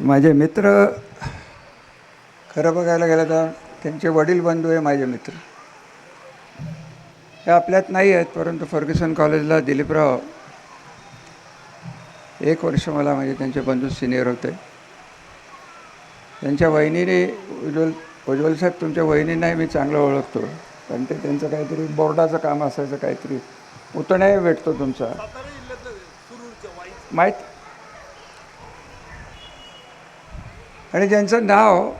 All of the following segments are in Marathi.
माझे मित्र खरं बघायला गेलं तर त्यांचे वडील बंधू आहे माझे मित्र. हे आपल्यात नाही आहेत परंतु फर्ग्युसन कॉलेजला दिलीपराव एक वर्ष मला म्हणजे त्यांचे बंधू सिनियर होते. त्यांच्या वहिनीने उज्ज्वल उज्ज्वल साहेब तुमच्या वहिनींनाही मी चांगलं ओळखतो. कारण ते त्यांचं काहीतरी बोर्डाचं काम असायचं काहीतरी. उतण्याही भेटतो तुमचा. माहीत आणि ज्यांचं नाव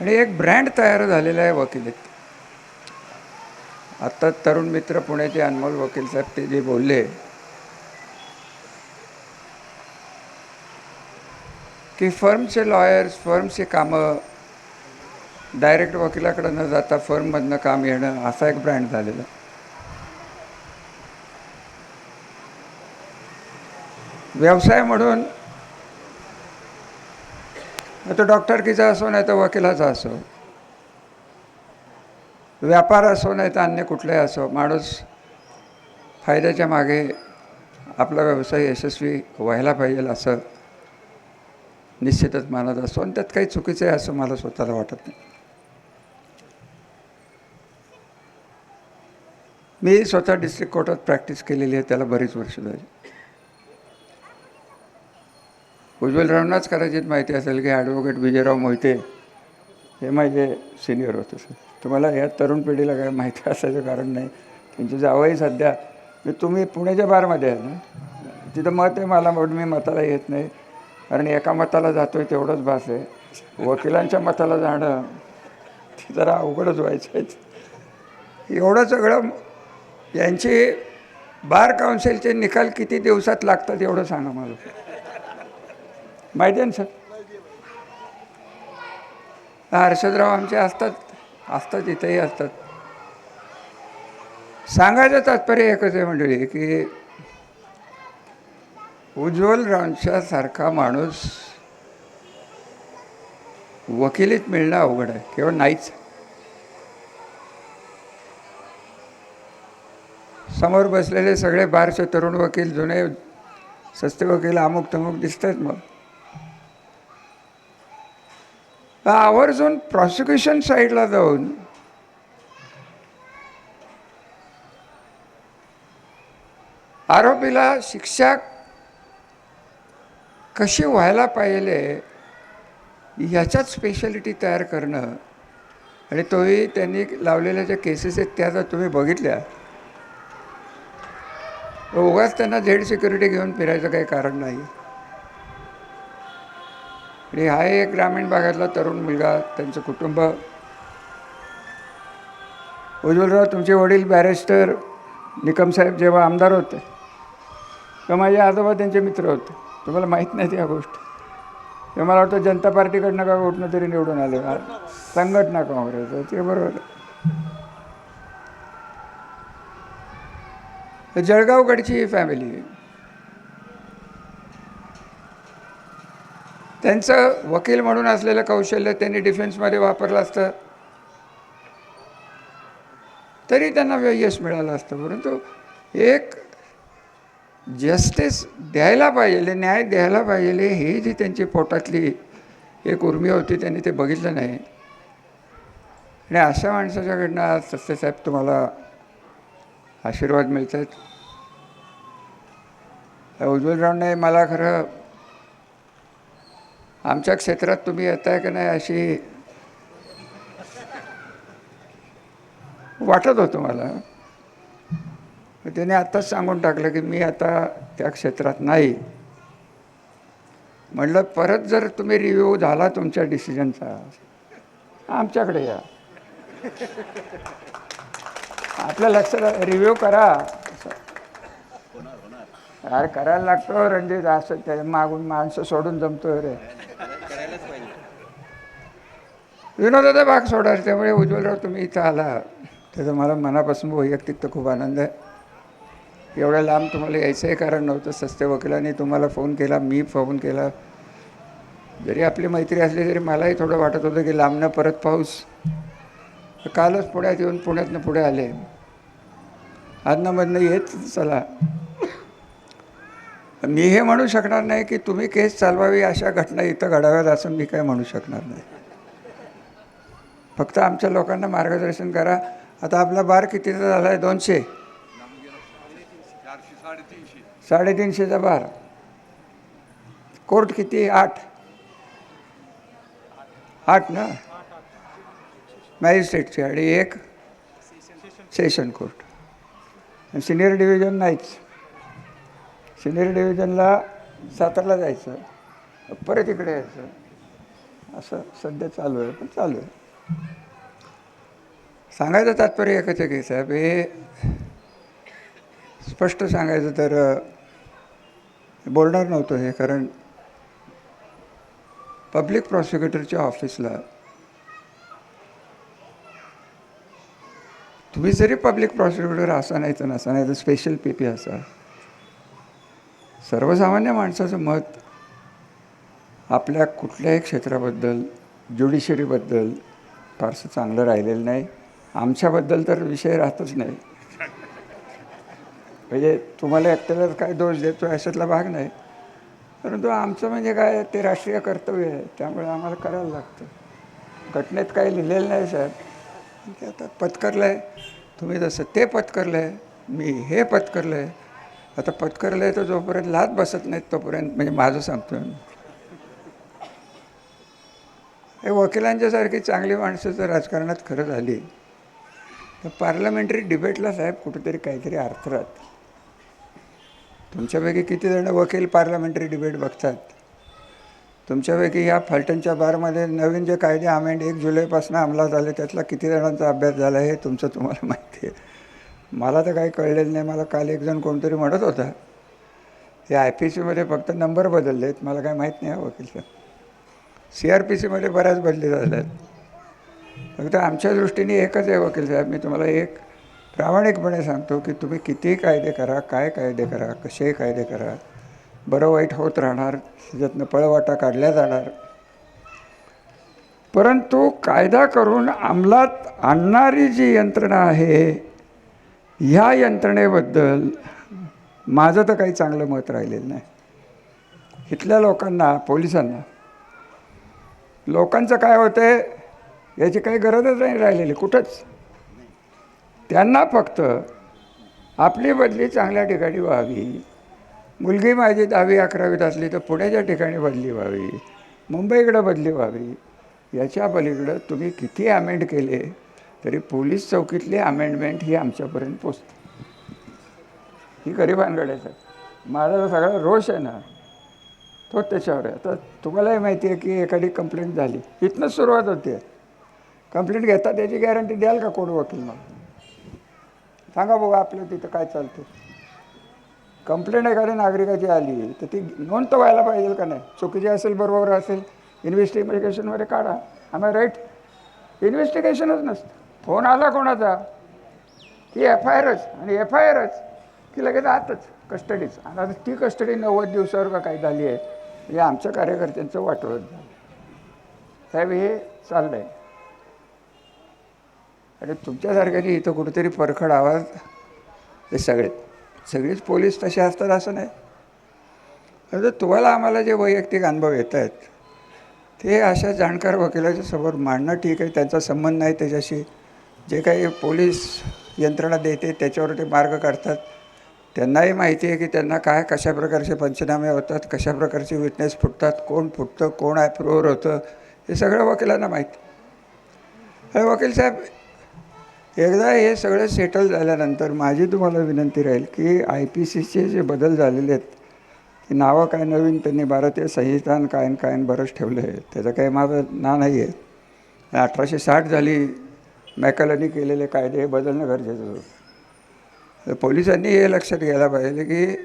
आणि एक ब्रँड तयार झालेला आहे वकिलीत आत्ता तरुण मित्र पुण्याचे अनमोल वकील साहेब ते जे बोलले की फर्मचे लॉयर्स फर्मचे कामं डायरेक्ट वकिलाकडं न जाता फर्ममधनं काम येणं असा एक ब्रँड झालेला. व्यवसाय म्हणून तो डॉक्टरकीचा असो नाही तर वकिलाचा असो व्यापार असो नाही तर अन्य कुठलाही असो माणूस फायद्याच्या मागे आपला व्यवसाय यशस्वी व्हायला पाहिजे असं निश्चितच मानत असतो. आणि त्यात काही चुकीचं आहे असं मला स्वतःला वाटत नाही. मी स्वतः डिस्ट्रिक्ट कोर्टात प्रॅक्टिस केलेली आहे त्याला बरीच वर्ष झाली. उज्ज्वल कदाचित माहिती असेल की ॲडव्होकेट विजयराव मोहिते हे माझे सिनियर होते सर. तुम्हाला या तरुण पिढीला काय माहिती असायचं कारण नाही. त्यांची जावंही सध्या मी तुम्ही पुण्याच्या बारमध्ये आहे ना? तिथं मत आहे मला म्हणून मी मताला येत नाही. कारण एका मताला जातो आहे तेवढंच भास आहे. वकिलांच्या मताला जाणं ते जरा अवघडच व्हायचं आहे एवढं सगळं यांची बार काउन्सिलचे निकाल किती दिवसात लागतात एवढं सांगा मला. माहिती आहे ना सर? हर्षदराव आमचे असतात. असतात इथंही असतात. सांगायचं तात्पर्य एकच आहे मंडळी की उज्ज्वल रावच्या सारखा माणूस वकिलीत मिळणं अवघड आहे केवळ नाहीच. समोर बसलेले सगळे बारसे तरुण वकील जुने सस्ते वकील अमुक तमुक दिसतात मग. आवर्जून प्रॉसिक्युशन साईडला जाऊन. आरोपीला शिक्षा कशी व्हायला पाहिजे ह्याच्यात स्पेशालिटी तयार करणं. आणि तोही त्यांनी लावलेल्या ज्या केसेस आहेत त्या जर तुम्ही बघितल्या उगाच त्यांना झेड सिक्युरिटी घेऊन फिरायचं काही कारण नाही. आणि हा एक ग्रामीण भागातला तरुण मुलगा त्यांचं कुटुंब. उज्ज्वलराव तुमचे वडील बॅरिस्टर निकम साहेब जेव्हा आमदार होते तेव्हा माझे आजोबा त्यांचे मित्र होते. तुम्हाला माहीत नाही या गोष्ट. ते मला वाटतं जनता पार्टीकडनं का कुठनं तरी निवडून आले. संघटना काँग्रेस ते बरोबर. जळगावकडची फॅमिली. त्यांचं वकील म्हणून असलेलं कौशल्य त्यांनी डिफेन्समध्ये वापरलं असतं. तरी त्यांना यश मिळालं असतं. परंतु एक जस्टिस द्यायला पाहिजे न्याय द्यायला पाहिजे ही जी त्यांची पोटातली एक उर्मी होती त्यांनी ते बघितलं नाही. आणि अशा माणसाच्याकडनं आज सस्ते साहेब तुम्हाला आशीर्वाद मिळत आहेत उज्ज्वलरावने मला खरं आमच्या क्षेत्रात तुम्ही येताय का नाही अशी वाटत होतं मला. त्याने आत्ताच सांगून टाकलं की मी आता त्या क्षेत्रात नाही. म्हटलं परत जर तुम्ही रिव्ह्यू झाला तुमच्या डिसिजनचा आमच्याकडे या. आपल्या लक्षात रिव्ह्यू करा. यार करायला लागतो रणजित असं त्या मागून माणसं सोडून जमतोय रे. विनोदाचा भाग सोडा त्यामुळे उज्ज्वलराव तुम्ही इथं आला. त्याचा मला मनापासून वैयक्तिक तर खूप आनंद आहे. एवढ्या लांब तुम्हाला यायचंही कारण नव्हतं सस्ते वकिलांनी तुम्हाला फोन केला मी फोन केला. जरी आपली मैत्री असली तरी मलाही थोडं वाटत होतं की लांबनं परत पाऊस. कालच पुण्यात येऊन पुण्यातनं पुढे आले. आदनामधनं येत चला. मी हे म्हणू शकणार नाही की तुम्ही केस चालवावी अशा घटना इथं घडाव्यात असं मी काय म्हणू शकणार नाही. फक्त आमच्या लोकांना मार्गदर्शन करा. आता आपला बार कितीचा झाला आहे दोनशे. साडेतीनशेचा बार. कोर्ट किती? आठ. आठ ना? मॅजिस्ट्रेटची आणि एक सेशन कोर्ट. आणि सिनियर डिव्हिजन नाहीच. सिनियर डिव्हिजनला सातारला जायचं परत इकडे यायचं. असं सध्या चालू आहे पण चालू आहे. सांगायचं तात्पर्य एकच आहे की साहेब हे स्पष्ट सांगायचं तर बोलणार नव्हतं हे कारण पब्लिक प्रॉसिक्युटरच्या ऑफिसला तुम्ही जरी पब्लिक प्रॉसिक्युटर असा नाही तर नसा नाही तर स्पेशल पी पी असा. सर्वसामान्य माणसाचं मत आपल्या कुठल्याही क्षेत्राबद्दल ज्युडिशरीबद्दल फारसं चांगलं राहिलेलं नाही. आमच्याबद्दल तर विषय राहतच नाही. म्हणजे तुम्हाला एकट्याला काय दोष देतो अशातला भाग नाही. परंतु आमचं म्हणजे काय ते राष्ट्रीय कर्तव्य आहे. त्यामुळे आम्हाला करायला लागतं. घटनेत काही लिहिलेलं नाही साहेब. ते आता पत्करलं आहे तुम्ही जसं ते पत्करलं आहे मी हे पत्करलं आहे आता पत्करलं येतो तर जोपर्यंत लात बसत नाहीत तोपर्यंत म्हणजे माझं सांगतो मी. हे वकिलांच्यासारखी चांगली माणसं जर राजकारणात खरं आली तर पार्लमेंटरी डिबेटला साहेब कुठेतरी काहीतरी अर्थरात तुमच्यापैकी किती जण वकील पार्लमेंटरी डिबेट बघतात? तुमच्यापैकी ह्या फलटणच्या बारमध्ये नवीन जे कायदे अमेंड एक जुलैपासून अंमलात आले त्यातला किती जणांचा अभ्यास झाला हे तुमचं तुम्हाला माहिती आहे. मला तर काही कळलेलं नाही. मला काल एक जण कोणतरी म्हणत होता. हे आय पी सीमध्ये फक्त नंबर बदलले आहेत मला काय माहीत नाही वकील सी आर पी सीमध्ये बऱ्याच बदली झाल्या आहेत फक्त आमच्या दृष्टीने एकच आहे वकील साहेब. मी तुम्हाला एक प्रामाणिकपणे सांगतो की तुम्ही कितीही कायदे करा काय कायदे करा कसे कायदे करा. बरं वाईट होत राहणार त्याच्यातनं पळवाटा काढल्या जाणार. परंतु कायदा करून अंमलात आणणारी जी यंत्रणा आहे ह्या यंत्रणेबद्दल माझं तर काही चांगलं मत राहिलेलं नाही. इथल्या लोकांना पोलिसांना लोकांचं काय होतं याची काही गरजच नाही राहिलेली कुठंच. त्यांना फक्त आपली बदली चांगल्या ठिकाणी व्हावी. मुलगी माझी दहावी अकरावीत असली तर पुण्याच्या ठिकाणी बदली व्हावी. मुंबईकडं बदली व्हावी. याच्या पलीकडं तुम्ही किती अमेंड केले? तरी पोलीस चौकीतली अमेंडमेंट ही आमच्यापर्यंत पोचते. ही गरिबांकडे आहे माझा जो सगळा रोष आहे ना तो त्याच्यावर आहे. आता तुम्हालाही माहिती आहे की एखादी कंप्लेंट झाली. इथनंच सुरुवात होते. कंप्लेंट घेता त्याची गॅरंटी द्याल का कोण वकील मग? सांगा बघा आपलं तिथं काय चालतं कंप्लेंट एखाद्या नागरिकाची आली तर ती नोंद तर व्हायला पाहिजे का नाही? चुकीची असेल बरोबर असेल इन्व्हेस्टिगेशनमध्ये काढा. आम्ही राईट इन्व्हेस्टिगेशनच नसतं. फोन आला कोणाचा? की एफ आय आरच आणि एफ आय आरच की लगेच आतच कस्टडीच. आणि आता ती कस्टडी नव्वद दिवसावर का काय झाली आहे हे आमच्या कार्यकर्त्यांचं वाटवत झालं. साहेब हे चाललं आहे आणि तुमच्यासारख्याने इथं कुठेतरी परखड आवाज हे सगळे सगळेच पोलीस तसे असतात असं नाही. आता तुम्हाला आम्हाला जे वैयक्तिक अनुभव येत आहेत ते अशा जाणकार वकिलाच्या समोर मांडणं ठीक आहे त्यांचा संबंध नाही त्याच्याशी. जे काही पोलीस यंत्रणा देते त्याच्यावर ते मार्ग काढतात. त्यांनाही माहिती आहे की त्यांना काय कशा प्रकारचे पंचनामे होतात कशा प्रकारचे विटनेस फुटतात कोण फुटतं कोण ॲप्रूव्हर होतं हे सगळं वकिलांना माहिती. अरे वकील साहेब एकदा हे सगळं सेटल झाल्यानंतर माझी तुम्हाला विनंती राहील की आय पी सीचे जे बदल झालेले आहेत की नावं काय नवीन त्यांनी भारतीय संहितान कायन कायन बरंच ठेवलं आहे. त्याचं काही माझं ना नाही आहे अठराशे साठ झाली मॅकलांनी केलेले कायदे हे बदलणं गरजेचं होतं. तर पोलिसांनी हे लक्षात घ्यायला पाहिजे की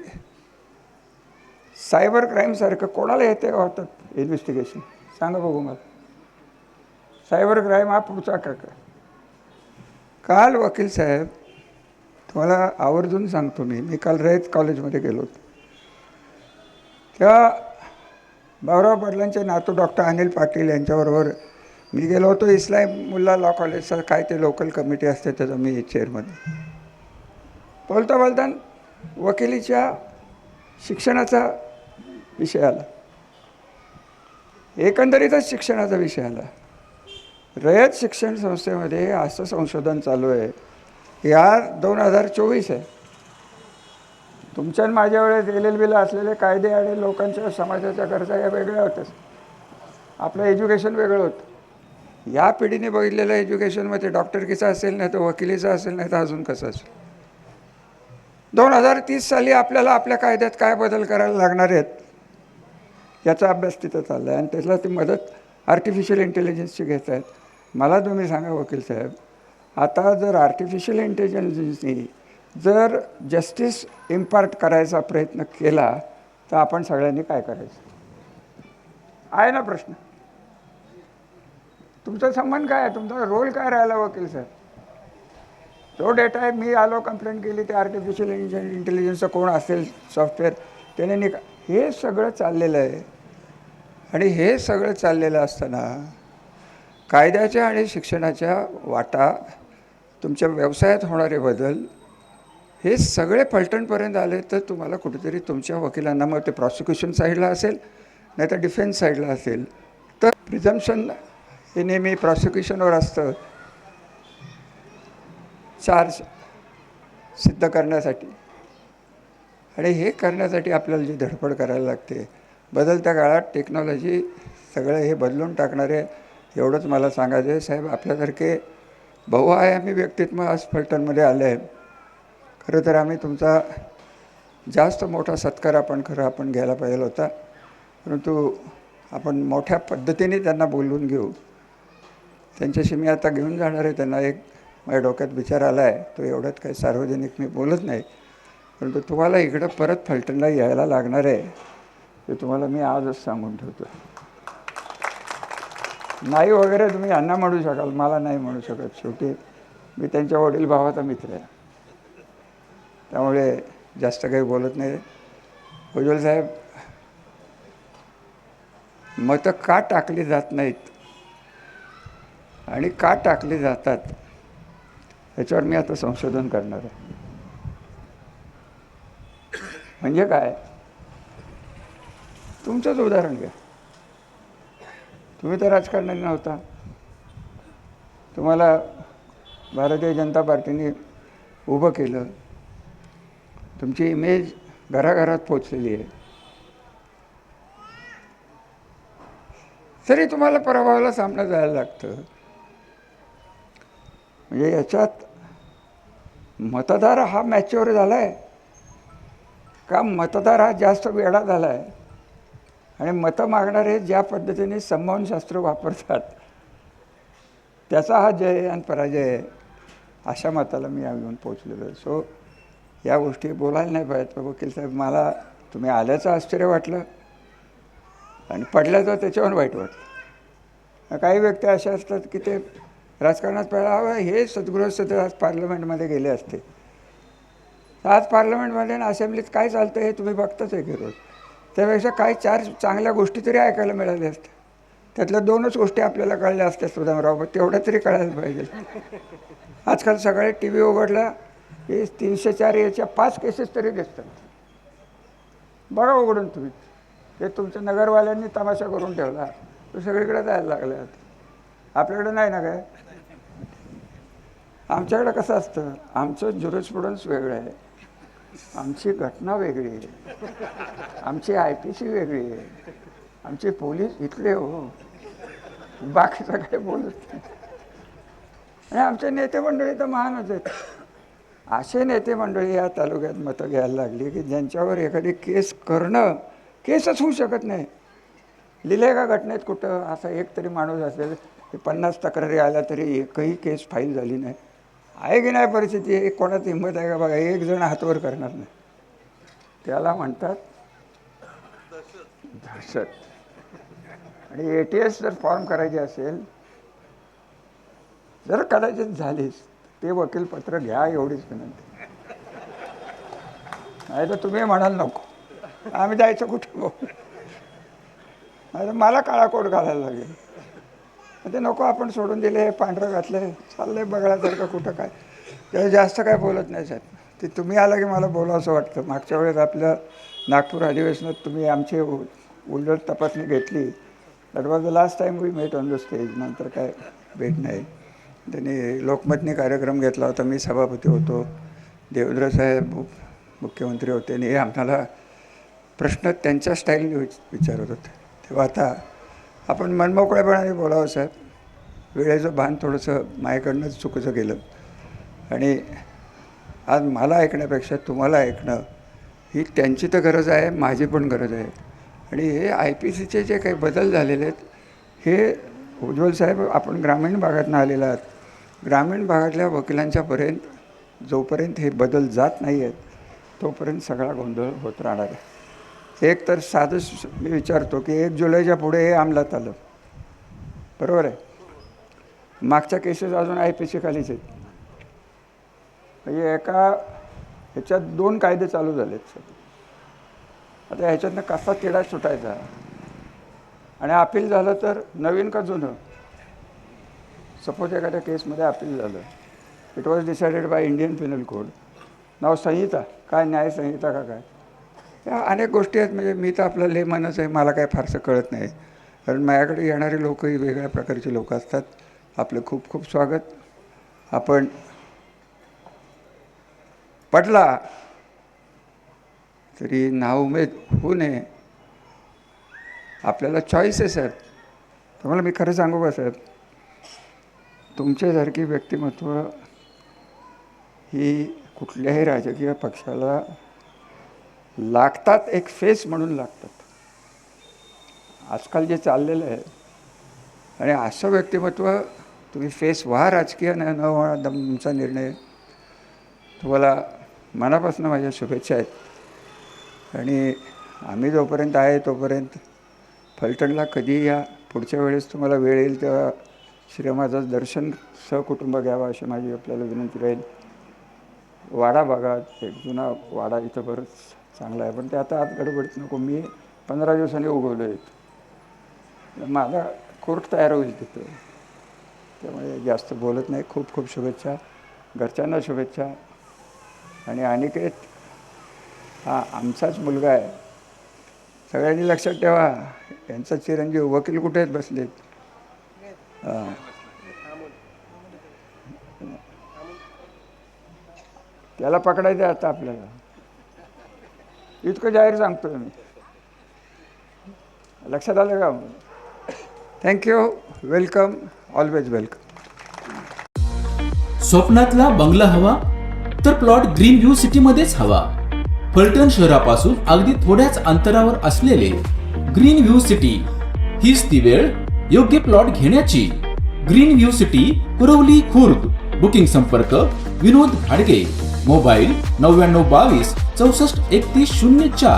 सायबर क्राईमसारखं कोणाला येते होतात इन्व्हेस्टिगेशन? सांगा बघू मला. सायबर क्राईम हा पुढचा का काय काल वकील साहेब तुम्हाला आवर्जून सांगतो मी. मी काल रयत कॉलेजमध्ये गेलो होतो. त्या भाऊराव पाटलांचे नातू डॉक्टर अनिल पाटील यांच्याबरोबर मी गेलो होतो इस्लाम मुल्ला लॉ कॉलेजचा काय ते लोकल कमिटी असते त्याचं मी चेअरमध्ये बोलता बोलता वकिलीच्या शिक्षणाचा विषय आला. एकंदरीतच शिक्षणाचा विषय आला. रयत शिक्षण संस्थेमध्ये असं संशोधन चालू आहे. या दोन हजार चोवीस आहे. तुमच्या आणि माझ्या वेळेस एल एल बीला असलेले कायदे आणि लोकांच्या समाजाच्या गरजा या वेगळ्या होत्याच आपलं एज्युकेशन वेगळं होतं. या पिढीने बघितलेलं एज्युकेशनमध्ये डॉक्टरकीचं असेल नाही तर वकिलीचं असेल नाही तर अजून कसं असेल? दोन हजार तीस साली आपल्याला आपल्या कायद्यात काय बदल करायला लागणार आहेत याचा अभ्यास तिथं चालला आहे आणि त्याला ती मदत आर्टिफिशियल इंटेलिजन्सची घेत आहेत. मला तुम्ही सांगा वकील साहेब आता जर आर्टिफिशियल इंटेलिजन्सनी जर जस्टिस इम्पार्ट करायचा प्रयत्न केला तर आपण सगळ्यांनी काय करायचं? आहे ना प्रश्न? तुमचा संबंध काय आहे? तुमचा रोल काय राहिला वकील साहेब? तो डेटा आहे मी आलो कंप्लेंट केली ते आर्टिफिशियल इंटेलिजन्सचं कोण असेल सॉफ्टवेअर त्याने निका हे सगळं चाललेलं आहे. आणि हे सगळं चाललेलं असताना कायद्याच्या आणि शिक्षणाच्या वाटा तुमच्या व्यवसायात होणारे बदल हे सगळे पलटणपर्यंत आले तर तुम्हाला कुठेतरी तुमच्या वकिलांना मग ते प्रॉसिक्युशन साईडला असेल नाही तर डिफेन्स साईडला असेल. तर प्रिझम्पशन हे नेहमी प्रॉसिक्युशनवर असतं. चार्ज सिद्ध करण्यासाठी. आणि हे करण्यासाठी आपल्याला जी धडपड करायला लागते बदलत्या काळात टेक्नॉलॉजी सगळं हे बदलून टाकणारे एवढंच मला सांगायचं आहे साहेब आपल्यासारखे बहुआयामी व्यक्तित्व आज फलटणमध्ये आलं आहे खरं तर आम्ही तुमचा जास्त मोठा सत्कार आपण खरं आपण घ्यायला पाहिजे होता. परंतु आपण मोठ्या पद्धतीने त्यांना बोलवून घेऊ. त्यांच्याशी मी आता घेऊन जाणार आहे. त्यांना एक माझ्या डोक्यात विचार आला आहे तो एवढ्यात काही सार्वजनिक मी बोलत नाही. परंतु तुम्हाला इकडं परत फलटणला यायला लागणार आहे. ते तुम्हाला मी आजच सांगून ठेवतो. नाही वगैरे तुम्ही यांना म्हणू शकाल. मला नाही म्हणू शकत. शेवटी मी त्यांच्या वडील भावाचा मित्र आहे. त्यामुळे जास्त काही बोलत नाही. उज्ज्वल साहेब मतं का टाकली जात नाहीत? आणि का टाकले जातात? याच्यावर मी आता संशोधन करणार आहे. म्हणजे काय? तुमचंच उदाहरण घ्या. तुम्ही तर राजकारणात नव्हता. तुम्हाला भारतीय जनता पार्टीने उभं केलं. तुमची इमेज घराघरात पोचलेली आहे. तरी तुम्हाला पराभवाला सामना जायला लागतं. म्हणजे याच्यात मतदार हा मॅच्युअर झाला आहे का मतदार हा जास्त वेळा झाला आहे आणि मतं मागणारे ज्या पद्धतीने संभावनशास्त्र वापरतात त्याचा हा जय आणि पराजय आहे अशा मताला मी येऊन पोचलेलो आहे. सो या गोष्टी बोलायला नाही पाहिजेत. वकील साहेब मला तुम्ही आल्याचं आश्चर्य वाटलं आणि पडल्याचं त्याच्यावर वाईट वाटलं. काही व्यक्ती अशा असतात की ते राजकारणात पळावं हे सद्गृहस्थ आज पार्लमेंटमध्ये गेले असते. तर आज पार्लमेंटमध्ये आणि असेंब्लीत काय चालतं हे तुम्ही बघताच आहे की रोज. त्यापेक्षा काही चार चांगल्या गोष्टी तरी ऐकायला मिळाल्या असत्या. त्यातल्या दोनच गोष्टी आपल्याला कळल्या असत्या सुदामराव तेवढं तरी कळायला पाहिजे. आजकाल सगळे टी व्ही उघडला की तीनशे चार याच्या पाच केसेस तरी दिसतात. बघा उघडून तुम्ही. ते तुमच्या नगरवाल्यांनी तमाशा करून ठेवला. तो सगळीकडे जायला लागला आपल्याकडे नाही ना काय? आमच्याकडं कसं असतं? आमचं ज्युरिस्प्रुडन्स वेगळं आहे. आमची घटना वेगळी आहे. आमची आय पी सी वेगळी आहे. आमचे पोलीस इथले हो. बाकीचं काही बोलत नाही. आणि आमचे नेते मंडळी तर महानच आहेत. असे नेते मंडळी या तालुक्यात मतं घ्यायला लागली की ज्यांच्यावर एखादी केस करणं केसच होऊ शकत नाही. लिहिले का घटनेत कुठं? असा एक तरी माणूस असेल की पन्नास तक्रारी आल्या तरी एकही केस फाईल झाली नाही. आहे की नाही परिस्थिती एक कोणाची हिंमत आहे का? बघा एक जण हातवर करणार नाही. त्याला म्हणतात दहशत. आणि ए टी एस जर फॉर्म करायची असेल जर कदाचित झालीच ते वकीलपत्र घ्या एवढीच विनंती. नाही तर तुम्ही म्हणाल नको. आम्ही जायचं कुठे? भाऊ नाही तर मला काळा कोट घालायला लागेल. ते नको आपण सोडून दिले पांढरं घातलं चाललंय बघण्यासारखं कुठं काय? त्याला जास्त काय बोलत नाही साहेब. ते तुम्ही आला की मला बोलावंसं वाटतं. मागच्या वेळेस आपल्या नागपूर अधिवेशनात तुम्ही आमची उ- उलट तपासणी घेतली. That was the last time we met on the stage नंतर काय भेट नाही. त्यांनी लोकमतने कार्यक्रम घेतला होता. मी सभापती होतो. देवेंद्र साहेब मुख्यमंत्री होते. आणि हे आम्हाला प्रश्न त्यांच्या स्टाईलने विच विचारत होते. तेव्हा आता आपण मनमोकळेपणाने बोलावं साहेब वेळेचं भान थोडंसं माझ्याकडनंच चुकीचं गेलं. आणि आज मला ऐकण्यापेक्षा तुम्हाला ऐकणं ही त्यांची तर गरज आहे माझी पण गरज आहे. आणि हे आय पी सीचे जे काही बदल झालेले आहेत हे उज्ज्वल साहेब आपण ग्रामीण भागातून आलेला आहात. ग्रामीण भागातल्या वकिलांच्यापर्यंत जोपर्यंत हे बदल जात नाही आहेत तोपर्यंत सगळा गोंधळ होत राहणार आहे. एक तर साधं मी विचारतो की एक जुलैच्या पुढे हे अंमलात आलं. बरोबर आहे? मागच्या केसेस अजून आय पी सी खालीच आहेत. म्हणजे एका ह्याच्यात दोन कायदे चालू झालेत सर. आता ह्याच्यातनं कसा तिढा सुटायचा? आणि अपील झालं तर नवीन का जुनं? सपोज एखाद्या केसमध्ये अपील झालं. It was decided by Indian penal code नाव संहिता? काय? न्यायसंहिता का काय? अनेक गोष्टी आहेत. म्हणजे मी तर आपलं लेमनच आहे. मला काय फारसं कळत नाही. कारण माझ्याकडे येणारे लोकही वेगळ्या प्रकारचे लोक असतात. आपलं खूप खूप स्वागत. आपण पडला तरी नाउमेद होऊ नये. आपल्याला चॉईसेस आहेत तुम्हाला मी खरं सांगू का साहेब तुमच्यासारखी व्यक्तिमत्व ही कुठल्याही राजकीय पक्षाला लागतात एक फेस म्हणून लागतात. आजकाल जे चाललेलं आहे आणि असं व्यक्तिमत्व तुम्ही फेस व्हा राजकीय न न व्हा तुमचा निर्णय. तुम्हाला मनापासून माझ्या शुभेच्छा आहेत. आणि आम्ही जोपर्यंत आहे तोपर्यंत फलटणला कधी या पुढच्या वेळेस तुम्हाला वेळ येईल तेव्हा श्रीमाचं दर्शन सहकुटुंब घ्यावं अशी माझी आपल्याला विनंती राहील. वाडा भागात एक जुना वाडा इथं बरंच चांगला आहे. पण ते आता आत गडबडीत नको. मी पंधरा दिवसांनी उगवलो आहे माझा कोर्ट तयार होईल तिथं. त्यामुळे जास्त बोलत नाही. खूप खूप शुभेच्छा. घरच्यांना शुभेच्छा. आणि अनिकेत हा आमचाच मुलगा आहे. सगळ्यांनी लक्षात ठेवा. यांचा चिरंजीव वकील कुठे आहेत बसलेत? हां. त्याला पकडायचं आहे आता आपल्याला. इतकं जाहीर सांगतोय मी. लक्षात आलं का? Thank you welcome always welcome स्वप्नातला बंगला हवा तर प्लॉट ग्रीन व्ह्यू सिटी मध्येच हवा. फलटण शहरापासून अगदी थोड्याच अंतरावर असलेले ग्रीन व्ह्यू सिटी हीच ती वेळ योग्य प्लॉट घेण्याची. ग्रीन व्ह्यू सिटी पुरवली खुर्द. बुकिंग संपर्क विनोद भाडगे. मोबाईल नव्याण्णव बावीस चौसष्ट एकतीस शून्य चार.